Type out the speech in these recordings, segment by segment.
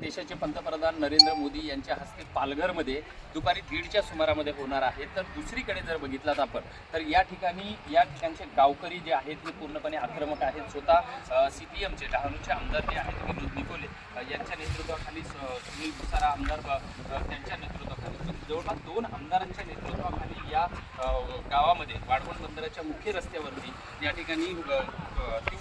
देशाचे पंतप्रधान नरेंद्र मोदी यांच्या हस्ते पालघरमध्ये दुपारी दीडच्या सुमारामध्ये होणार आहे. तर दुसरीकडे जर बघितलात आपण तर या ठिकाणी या ठिकाणचे गावकरी जे आहेत ते पूर्णपणे आक्रमक आहेत. स्वतः सी पी एमचे डहाणूचे आमदार जे आहेत विनोद निकोले यांच्या नेतृत्वाखाली सुनील भुसारा आमदार त्यांच्या नेतृत्वाखाली जवळपास दोन आमदारांच्या नेतृत्वाखाली या गावामध्ये वाढवण बंदराच्या मुख्य रस्त्यावरती या ठिकाणी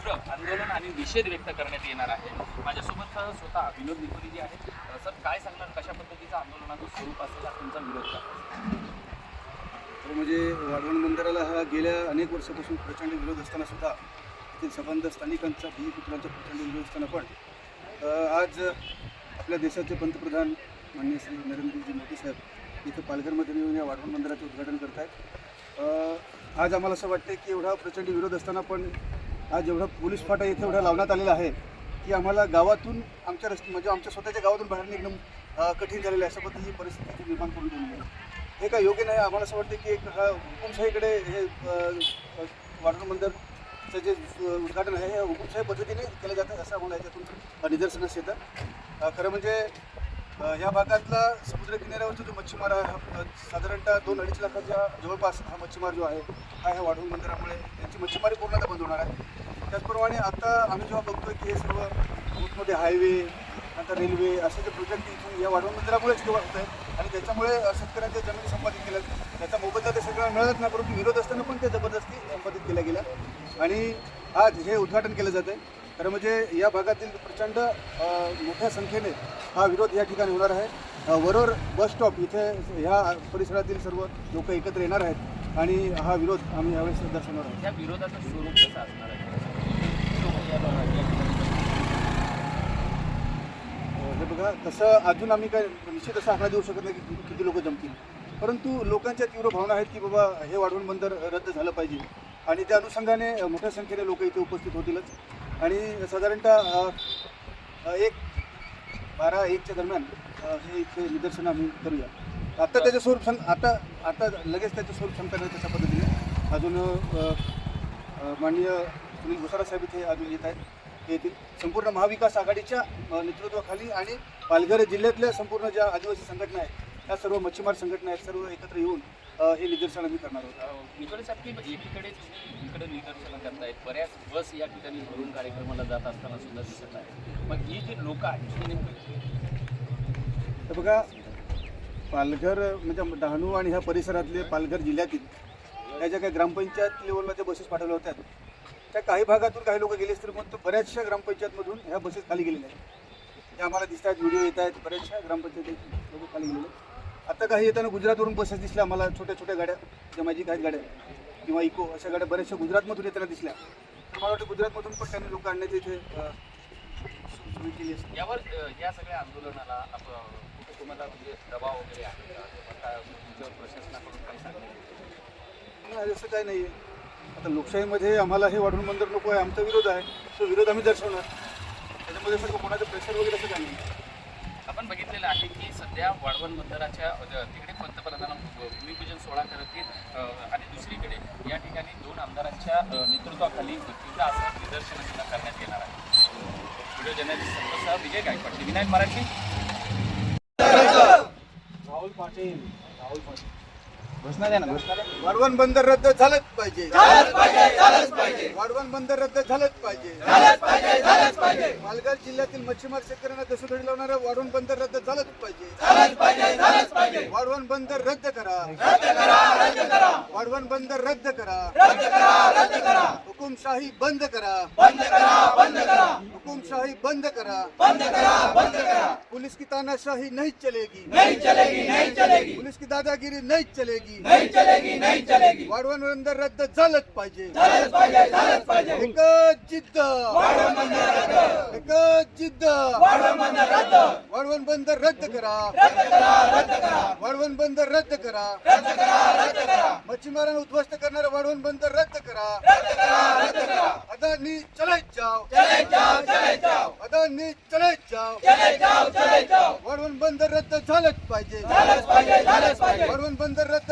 तीव्र आंदोलन आणि निषेध व्यक्त करण्यात येणार आहे. माझ्यासोबत स्वतः विनोद निकोली जे आहेत. सर काय सांगणार? कशा पद्धतीचं आंदोलनाचं स्वरूप असेल तुमचा विरोध तर हो, म्हणजे वाढवण मंदिराला हा गेल्या अनेक वर्षापासून प्रचंड विरोध असताना सुद्धा येथील संबंध स्थानिकांचा भूमिपुत्रांचा प्रचंड विरोध असताना पण आज आपल्या देशाचे पंतप्रधान माननीय श्री नरेंद्रजी मोदी साहेब इथं पालघरमध्ये येऊन या वाढवण बंदराचं उद्घाटन करत आहेत आज आम्हाला असं वाटतं की एवढा प्रचंड विरोध असताना पण आज जेवढा पोलीस फाटा येथे एवढा लावण्यात आलेला आहे की आम्हाला गावातून आमच्या रस्ते म्हणजे आमच्या स्वतःच्या गावातून बाहेर निघणं कठीण झालेलं आहे. अशा पद्धतीची परिस्थिती निर्माण करून दिलेली आहे. हे काय योग्य नाही आम्हाला असं वाटतं की एक हा हुकुमशाहीकडे हे वाटर मंदिरचं जे उद्घाटन आहे हे हुकुमशाही पद्धतीने केलं जातं असं आम्हाला याच्यातून निदर्शनास येतं. खरं म्हणजे या भागातला समुद्र किनाऱ्यावरचा जो मच्छीमार आहे हा, साधारणतः दोन अडीच लाखाच्या जवळपास हा मच्छीमार जो आहे हा ह्या वाढवून बंदरामुळे त्यांची मच्छीमारी पूर्णतः बंद होणार आहे. त्याचप्रमाणे आता आम्ही जेव्हा बघतोय की हे सर्व मोठमोठे हायवे नंतर रेल्वे असे जे प्रोजेक्ट इथून या वाढवण बंदरामुळेच किंवा होत आहे आणि त्याच्यामुळे शेतकऱ्यांच्या जमिनी संपादित केल्या त्याचा मोबदला ते सगळ्यांना मिळत नाही परंतु विरोध असताना पण ते जबरदस्ती संपादित केल्या गेल्या. आणि आज हे उद्घाटन केलं जातं खरं म्हणजे या भागातील प्रचंड मोठ्या संख्येने हा विरोध या ठिकाणी होणार आहे. वरोर बस स्टॉप इथे ह्या परिसरातील सर्व लोक एकत्र येणार आहेत आणि हा विरोध आम्ही यावेळेस दर्शवणार आहोत. या विरोधाचं स्वरूप कसं असणार आहे? ठिकाणी हे बघा तसं अजून आम्ही काय निश्चित असा आकडा देऊ शकत नाही की किती- लोक जमतील. परंतु लोकांच्या तीव्र भावना आहेत की बाबा हे वाढवून बंदर रद्द झालं पाहिजे. आणि त्या अनुषंगाने मोठ्या संख्येने लोक इथे उपस्थित होतीलच. आणि साधारणतः एक बारा एकच्या दरम्यान हे इथे निदर्शन आम्ही करूया. आता त्याचं स्वरूप सांग आता आता लगेच त्याचं स्वरूप सांगता येईल तशा पद्धतीने. अजून माननीय सुनील भुसारा साहेब इथे अजून येत आहेत. हे येतील. संपूर्ण महाविकास आघाडीच्या नेतृत्वाखाली आणि पालघर जिल्ह्यातल्या संपूर्ण ज्या आदिवासी संघटना आहेत त्या सर्व मच्छीमार संघटना आहेत सर्व एकत्र येऊन हे निदर्शन आम्ही करणार आहोत निकोले साहेब की एकीकडे इकडे निदर्शनं करतायत. बऱ्याच बस या ठिकाणी भरून कार्यक्रमाला जात असताना सुद्धा दिसत आहे मग ही जी लोक आहेत ही नेमकं तर बघा पालघर म्हणजे डहाणू आणि ह्या परिसरातले पालघर जिल्ह्यातील ह्या ज्या काही ग्रामपंचायत लेवलला ज्या बसेस पाठवल्या होत्या त्या काही भागातून काही लोक गेले असतील पण बऱ्याचशा ग्रामपंचायतमधून ह्या बसेस खाली गेलेल्या आहेत. त्या आम्हाला दिसत आहेत व्हिडिओ येत आहेत बऱ्याचशा ग्रामपंचायती लोक खाली गेलेले आहेत. आता काही येताना गुजरातवरून बसेस दिसल्या. आम्हाला छोट्या छोट्या गाड्या ज्या मॅजिक आहेत गाड्या किंवा इको अशा गाड्या बऱ्याचशा गुजरातमधून येताना दिसल्या. तर मला वाटतं गुजरातमधून पण त्यांनी लोक आणण्याची इथे सोय केली असते. यावर या सगळ्या आंदोलनाला कुठे तुम्हाला म्हणजे दबाव वगैरे आहे का? किंवा काय तुमच्यावर प्रशासनाकडून काही सांगण्यात? नाही असं काही नाही आहे आता लोकशाहीमध्ये आम्हाला हे वाढून बंदर नको आहे. आमचा विरोध आहे. तो विरोध आम्ही दर्शवणार. त्याच्यामध्ये सगळं कोणाचं प्रेशर वगैरे असं काही नाही आपण बघितलेलं आहे की सध्या वाढवण बंदराच्या तिकडे पंतप्रधान भूमिपूजन सोहळा करतील आणि दुसरीकडे या ठिकाणी दोन आमदारांच्या नेतृत्वाखाली तीव्र असं निदर्शन सुद्धा करण्यात येणार आहे. व्हिडिओ जर्नलिस्ट सर्वसह विजय गायकवाड विनायक मराठी. राहुल पाटील राहुल पाटील. घोषणा द्या ना घोषणा वाढवण बंदर रद्द झालंच पाहिजे. वाढवण बंदर रद्द झालंच पाहिजे. पालघर जिल्ह्यातील मच्छीमार शेतकऱ्यांना दसोधडी लावणारं वाढवण बंदर रद्द झालंच पाहिजे. वाढवण बंदर रद्द करा. वाढवण बंदर रद्द करा. हुकुमशाही बंद करा. हुकुमशाही बंद करा. पुलिस की तानाशाही नहीं चलेगी. नहीं चलेगी नहीं चलेगी. पुलिस की दादागिरी नहीं चलेगी. नहीं चलेगी नहीं चलेगी। वाढवण बंदर रद्द झालंच पाहिजे. झालंच पाहिजे झालंच पाहिजे। एकच जिद्द. एकच जिद्द. वाढवण बंदर रद्द। करा. वाढवण बंदर रद्द करा. मच्छीमारांना उद्ध्वस्त करणारं वाढवण बंदर रद्द करा. अदानी चले जाओ चले जाओ चले जाओ अदानी चले जाओ चले जाओ चले जाओ वाढवण बंदर रद्द झालंच पाहिजे. झालंच पाहिजे झालंच पाहिजे। वाढवण बंदर रद्द